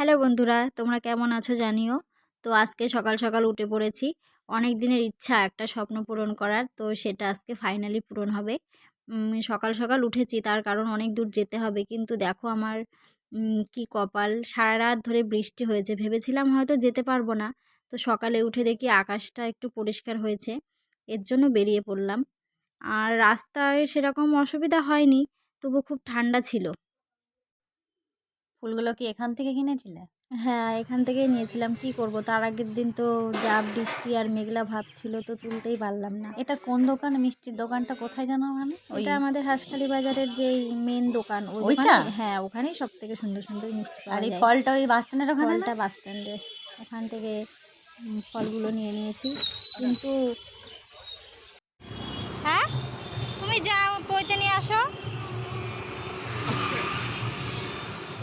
Hello বন্ধুরা, তোমরা কেমন আছো জানিও? তো আজকে সকাল সকাল উঠে পড়েছি। অনেক দিনের ইচ্ছা একটা স্বপ্ন পূরণ করার, তো সেটা আজকে ফাইনালি পূরণ হবে। সকাল সকাল উঠেছি, তার কারণ অনেক দূর যেতে হবে। কিন্তু দেখো আমার কি কপাল সারা রাত ধরে বৃষ্টি হয়েছে। ভেবেছিলাম হয়তো যেতে পারব না। তো সকালে উঠে দেখি আকাশটা একটু পরিষ্কার হয়েছে, এর জন্য বেরিয়ে পড়লাম। আর রাস্তায় সেরকম অসুবিধা হয়নি, তবু খুব ঠান্ডা ছিল। ফুলগুলো কি এখান থেকে কিনেছিলে? হ্যাঁ এখান থেকেই নিয়েছিলাম। কি করব? তার আগের দিন তো যা বৃষ্টি আর মেঘলা ভাব ছিল তো তুলতেই পারলাম না। এটা কোন দোকান? মিষ্টির দোকানটা কোথায় জানো মানে? ওই এটা আমাদের হাঁসখালি বাজারের যেই মেন দোকান ওই ওইটা? হ্যাঁ ওখানেই সব থেকে সুন্দর সুন্দর মিষ্টি আর এই ফলটা ওই বাস স্ট্যান্ডের ওখানে বাস স্ট্যান্ডে ওখান থেকে ফলগুলো নিয়ে নিয়েছি। কিন্তু হ্যাঁ তুমি যাও বইতে নিয়ে আসো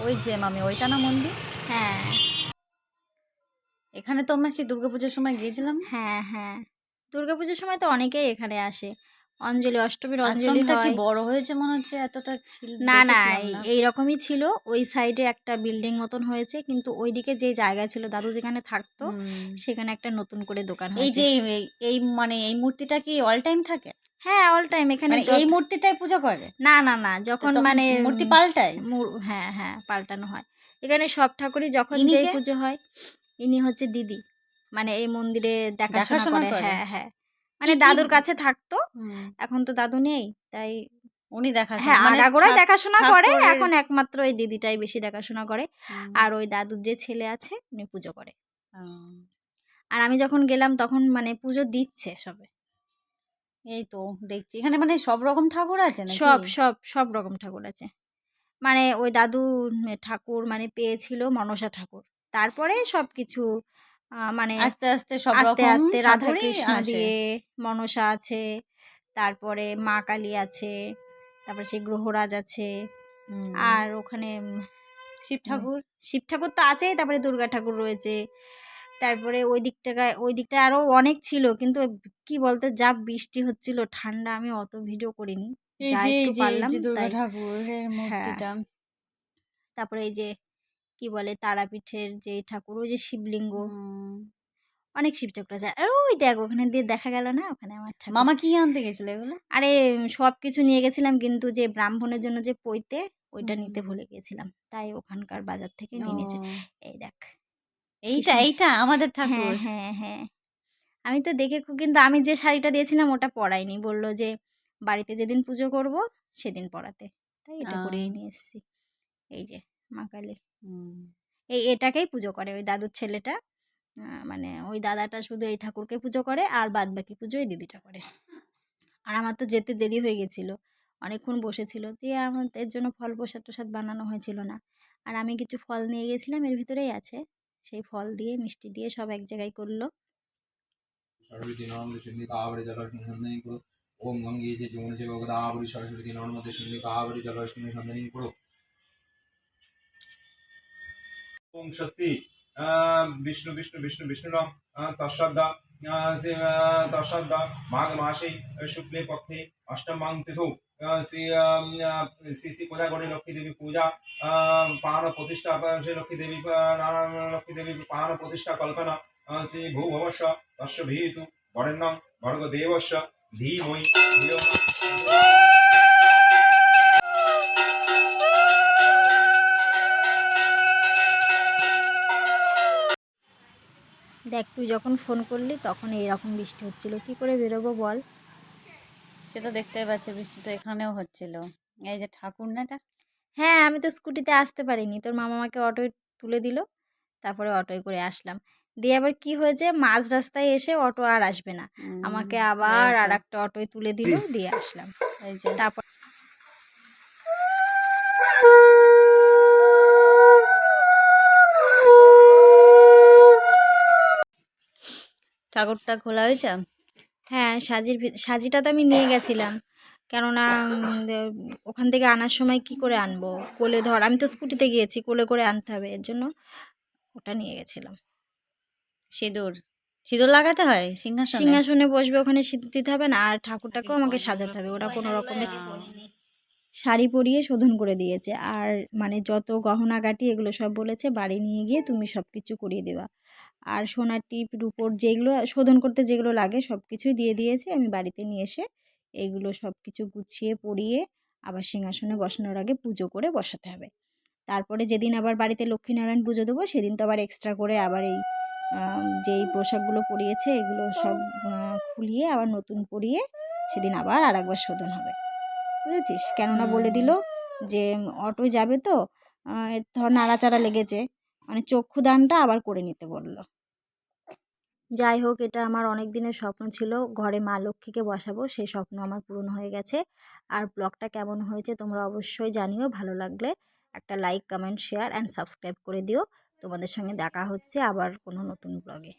ওই যে মামি ওইটা না মন্দির? হ্যাঁ। এখানে তো আমরা সেই দুর্গাপুজোর সময় গিয়েছিলাম। হ্যাঁ হ্যাঁ। দুর্গাপুজোর সময় তো অনেকেই এখানে আসে। অঞ্জলি অষ্টমীর অঞ্জলি আশ্রমটা কি বড় হয়েছে মনে হচ্ছে এতটা ছিল? না না এই- এইরকমই ছিল। ওই সাইডে একটা বিল্ডিং মতন হয়েছে কিন্তু ওইদিকে যে জায়গা ছিল দাদু যেখানে থাকতো সেখানে একটা নতুন করে দোকান এই যে এই মানে এই মূর্তিটা কি অল টাইম থাকে? হ্যাঁ অল টাইম এখানে মানে এই মূর্তিটাই পুজো করে? না না না যখন মানে মূর্তি পাল্টায়? হ্যাঁ হ্যাঁ পাল্টানো হয়। এখানে সব ঠাকুরই যখন যেই পুজো হয় ইনি হচ্ছে দিদি। মানে এই মন্দিরে দেখাশোনা করে? হ্যাঁ হ্যাঁ। মানে দাদুর কাছে থাকতো এখন তো দাদু নেই তাই উনি দেখাশোনা হ্যাঁ মানে আগাগোড়াই দেখাশোনা করে এখন একমাত্র এই দিদিটাই বেশি দেখাশোনা করে। আর ওই দাদুর যে ছেলে আছে উনি পুজো করে। আর আমি যখন গেলাম তখন মানে পুজো দিচ্ছে সবে। এই তো দেখছি। এখানে মানে সব রকম ঠাকুর আছে নাকি? সব সব সব রকম ঠাকুর আছে। মানে ওই দাদু ঠাকুর মানে পেয়েছিল মনসা ঠাকুর। তারপরে সব কিছু মানে আস্তে আস্তে সব আস্তে আস্তে রাধা কৃষ্ণ দিয়ে মনসা আছে তারপরে মা কালী আছে তারপরে সেই গ্রহরাজ আছে আর ওখানে শিব ঠাকুর? শিব ঠাকুর তো আছেই তারপরে দুর্গা ঠাকুর রয়েছে তারপরে ওই দিকটায় ওই দিকটা আরও অনেক ছিল। কিন্তু কি বলতে যা বৃষ্টি হচ্ছিল ঠান্ডা আমি অত ভিডিও করিনি। এই যা যে এই একটু যে এই পারলাম যে দুর্গা তাই। ঠাকুরের মূর্তিটা। তারপরে এই যে কি বলে তারাপীঠের যে ঠাকুর ওই যে শিবলিঙ্গ। অনেক শিব ঠাকুর আছে। আর ওই দেখ ওখানে দিয়ে দেখা গেল না ওখানে আমার মামা কি আনতে গেছিল এগুলো? আরে সব কিছু নিয়ে গেছিলাম কিন্তু যে ব্রাহ্মণের জন্য যে পইতে ওইটা নিতে ভুলে গেছিলাম। তাই ওখানকার বাজার থেকে নিয়ে নিয়েছে। এই দেখ। এইটা এইটা আমাদের হ্যাঁ ঠাকুর। হ্যাঁ হ্যাঁ। আমি তো দেখে খুব কিন্তু আমি যে শাড়িটা দিয়েছিলাম ওটা পরাইনি। বলল যে বাড়িতে যেদিন পুজো করব সেদিন পরাতে। তাই এটা। পরিয়ে নিয়ে এসেছি। এই যে মা কালী। এই এটাকেই পুজো করে ওই দাদুর ছেলেটা। মানে ওই দাদাটা শুধু এই ঠাকুরকে পুজো করে আর বাদ বাকি পুজো এই দিদিটা করে। আর আমার তো যেতে দেরি হয়ে গেছিল। অনেকক্ষণ বসেছিল। দিয়ে আমাদের জন্য ফল প্রসাদ টসাদ বানানো হয়েছিল না। আর আমি কিছু ফল নিয়ে গেছিলাম এর ভিতরেই আছে। সেই ফল দিয়ে, মিষ্টি দিয়ে সব এক জায়গায় করল। ওম যে করো। ওম বিষ্ণু বিষ্ণু বিষ্ণু বিষ্ণু নম তৎসদ্দা তৎসদ্দা, মাঘ মাসে, শুক্লে পক্ষে, অষ্টমাং তিথৌ। শ্রী শ্রী শ্রী পূজা গণে লক্ষ্মী দেবী পূজা আহ, পান প্রতিষ্ঠা শ্রী লক্ষ্মী দেবী লক্ষ্মী দেবী পান প্রতিষ্ঠা কল্পনা শ্রী ভূভবস্য তস্য ভীতু বরেণ্যং ভর্গদেবস্য নঃ। দেখ তুই যখন ফোন করলি তখন এইরকম বৃষ্টি হচ্ছিল কি করে বেরোবো বল সেটা দেখতে পাচ্ছি বৃষ্টি তো এখানেও হচ্ছিল। এই যে ঠাকুর না এটা? হ্যাঁ আমি তো স্কুটিতে আসতে পারিনি। তোর মামা আমাকে অটোয় তুলে দিল তারপরে অটোয় করে আসলাম। দিয়ে আবার কি হয়েছে মাঝ রাস্তায় এসে অটো আর আসবে না। আমাকে আবার আর একটা অটোয় তুলে দিল দিয়ে আসলাম। এই যে। তারপর ঠাকুরটা খোলা হয়েছে? হ্যাঁ সাজির সাজিটা তো আমি নিয়ে গেছিলাম। কেননা ওখান থেকে আনার সময় কি করে আনব? কোলে ধর আমি তো স্কুটিতে গিয়েছি কোলে করে আনতে হবে। এর জন্য ওটা নিয়ে গেছিলাম। সিঁদুর। সিঁদুর লাগাতে হয়? সিংহাসনে? সিংহাসনে বসবে ওখানে সিঁদুর দিতে হবে না আর ঠাকুরটাকেও আমাকে সাজাতে হবে। ওটা কোনো রকমের শাড়ি পরিয়ে শোধন করে দিয়েছে। আর মানে যত গহনা গহনাগাটি এগুলো সব বলেছে বাড়ি নিয়ে গিয়ে তুমি সব কিছু করিয়ে দেবা। আর সোনার টিপ রুপোর যেগুলো শোধন করতে যেগুলো লাগে সব কিছুই দিয়ে দিয়েছে। আমি বাড়িতে নিয়ে এসে এইগুলো সব কিছু গুছিয়ে পরিয়ে আবার সিংহাসনে বসানোর আগে পুজো করে বসাতে হবে। তারপরে যেদিন আবার বাড়িতে লক্ষ্মীনারায়ণ পুজো দেবো সেদিন তো আবার এক্সট্রা করে আবার এই যেই পোশাকগুলো পরিয়েছে এগুলো সব খুলিয়ে আবার নতুন পরিয়ে সেদিন আবার আর একবার শোধন হবে। বুঝেছিস? কেননা বলে দিল যে অটোয় যাবে তো ধর নাড়াচাড়া লেগেছে। মানে চক্ষু দানটা আবার করে নিতে বলল। যাই হোক, এটা আমার অনেক দিনের স্বপ্ন ছিল। ঘরে মা লক্ষ্মীকে বসাবো, সেই স্বপ্ন আমার পূরণ হয়ে গেছে। আর ব্লগটা কেমন হয়েছে তোমরা অবশ্যই জানিও, ভালো লাগলে একটা like, comment, share and subscribe করে দিও। তোমাদের সঙ্গে দেখা হচ্ছে আবার কোনো নতুন ব্লগে।